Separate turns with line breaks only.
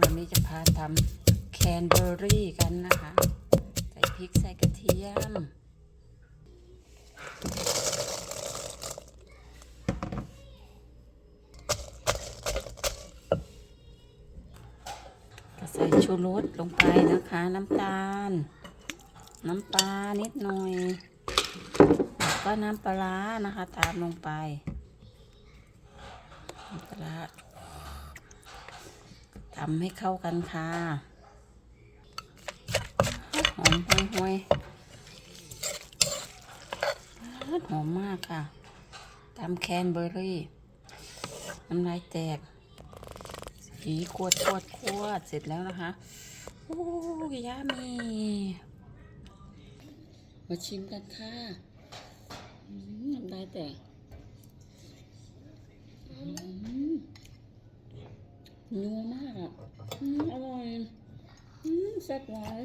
วันนี้จะพาทำแคนเบอร์รี่กันนะคะ ใส่พริกใส่กระเทียม ก็ใส่ชูรสลงไปนะคะ น้ำตาล น้ำปลานิดหน่อยแล้วก็น้ำปลาร้านะคะ ตามลงไป น้ำปลาร้า ทำให้เข้ากันค่ะหอมห่วยห่วยหอมมากค่ะตำแคนเบอร์รี่ น้ำลายแตกสีขวดขวดขวดเสร็จแล้วนะคะโอ้ยยามี มาชิมกันค่ะน้ำลายแตกอืม นัวมากอะอืมอร่อยแซ่บหวาน